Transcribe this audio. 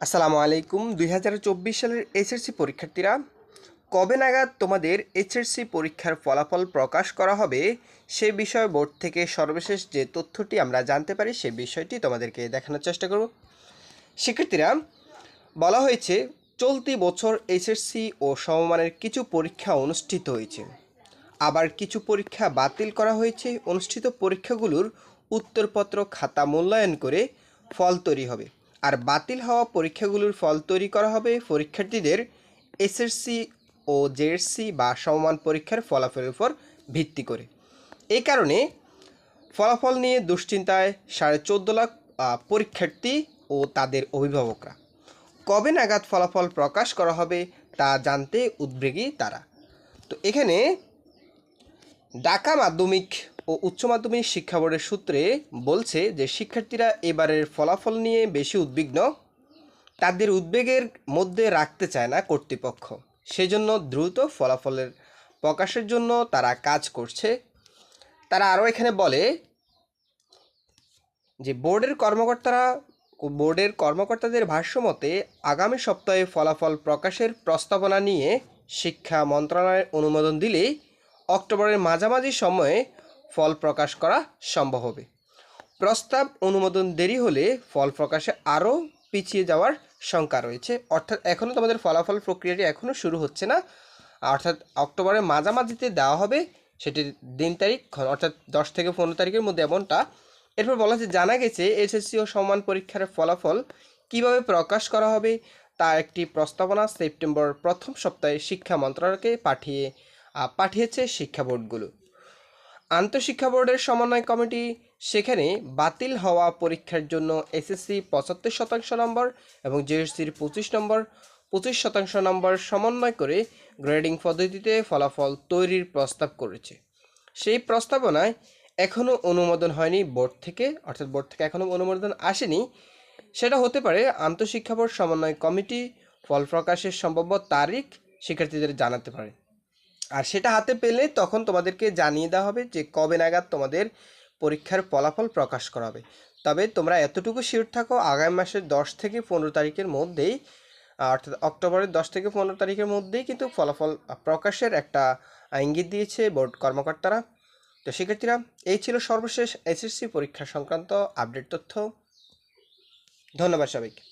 আসসালামু আলাইকুম। দুই হাজার চব্বিশ সালের এসএসসি পরীক্ষার্থীরা, কবে নাগাদ তোমাদের এইচএসসি পরীক্ষার ফলাফল প্রকাশ করা হবে সে বিষয়ে বোর্ড থেকে সর্বশেষ যে তথ্যটি আমরা জানতে পারি সে বিষয়টি তোমাদেরকে দেখানোর চেষ্টা করব। শিক্ষার্থীরা, বলা হয়েছে চলতি বছর এইচএসসি ও সমমানের কিছু পরীক্ষা অনুষ্ঠিত হয়েছে। আবার কিছু পরীক্ষা বাতিল করা হয়েছে। অনুষ্ঠিত পরীক্ষাগুলোর উত্তরপত্র খাতা মূল্যায়ন করে ফল তৈরি হবে। আর বাতিল হওয়া পরীক্ষাগুলোর ফল তৈরি করা হবে পরীক্ষার্থীদের এসএসসি ও জেএসসি বা সমমান পরীক্ষার ফলাফলের উপর ভিত্তি করে। এই কারণে ফলাফল নিয়ে দুশ্চিন্তায় সাড়ে চোদ্দ লাখ পরীক্ষার্থী ও তাদের অভিভাবকরা। কবে নাগাদ ফলাফল প্রকাশ করা হবে তা জানতে উদ্বেগী তারা। তো এখানে ঢাকা মাধ্যমিক ও উচ্চ মাধ্যমিক শিক্ষা বোর্ডের সূত্রে বলছে যে শিক্ষার্থীরা এবারের ফলাফল নিয়ে বেশি উদ্বিগ্ন। তাদের উদ্বেগের মধ্যে রাখতে চায় না কর্তৃপক্ষ। সেজন্য দ্রুত ফলাফলের প্রকাশের জন্য তারা কাজ করছে। তারা আরও এখানে বলে যে বোর্ডের কর্মকর্তারা বোর্ডের কর্মকর্তাদের ভাষ্যমতে আগামী সপ্তাহে ফলাফল প্রকাশের প্রস্তাবনা নিয়ে শিক্ষা মন্ত্রণালয়ের অনুমোদন দিলেই অক্টোবরের মাঝামাঝি সময়ে ফল প্রকাশ করা সম্ভব হবে। প্রস্তাব অনুমোদন দেরি হলে ফল প্রকাশে আরও পিছিয়ে যাওয়ার শঙ্কা রয়েছে। অর্থাৎ এখনও তোমাদের ফলাফল প্রক্রিয়াটি এখনও শুরু হচ্ছে না। অর্থাৎ অক্টোবরের মাঝামাঝিতে দেওয়া হবে সেটির দিন তারিখ, অর্থাৎ দশ থেকে পনেরো তারিখের মধ্যে এমনটা। এরপর বলা হচ্ছে, জানা গেছে এসএসসি ও সমান পরীক্ষার ফলাফল কীভাবে প্রকাশ করা হবে তা একটি প্রস্তাবনা সেপ্টেম্বর প্রথম সপ্তাহে শিক্ষা মন্ত্রণালয়কে পাঠিয়ে পাঠিয়েছে শিক্ষা বোর্ডগুলো। আন্তঃশিক্ষা বোর্ডের সমন্বয় কমিটি সেখানে বাতিল হওয়া পরীক্ষার জন্য এসএসসি পঁচাত্তর শতাংশ নম্বর এবং জেএসসির পঁচিশ নম্বর, পঁচিশ শতাংশ নম্বর সমন্বয় করে গ্রেডিং পদ্ধতিতে ফলাফল তৈরির প্রস্তাব করেছে। সেই প্রস্তাবনায় এখনও অনুমোদন হয়নি বোর্ড থেকে, অর্থাৎ বোর্ড থেকে এখনও অনুমোদন আসেনি। সেটা হতে পারে আন্তঃশিক্ষা বোর্ড সমন্বয় কমিটি, ফল প্রকাশের সম্ভাব্য তারিখ শিক্ষার্থীদের জানাতে পারে। আর সেটা হাতে পেলে তখন তোমাদেরকে জানিয়ে দেওয়া হবে যে কবে নাগাদ তোমাদের পরীক্ষার ফলাফল প্রকাশ করা হবে। তবে তোমরা এতটুকু শিওর থাকো, আগামী মাসের দশ থেকে পনেরো তারিখের মধ্যেই অর্থাৎ অক্টোবরের দশ থেকে পনেরো তারিখের মধ্যেই কিন্তু ফলাফল প্রকাশের একটা ইঙ্গিত দিয়েছে বোর্ড কর্মকর্তারা। তো শিক্ষার্থীরা, এই ছিল সর্বশেষ এসএসসি পরীক্ষা সংক্রান্ত আপডেট তথ্য। ধন্যবাদ সবাইকে।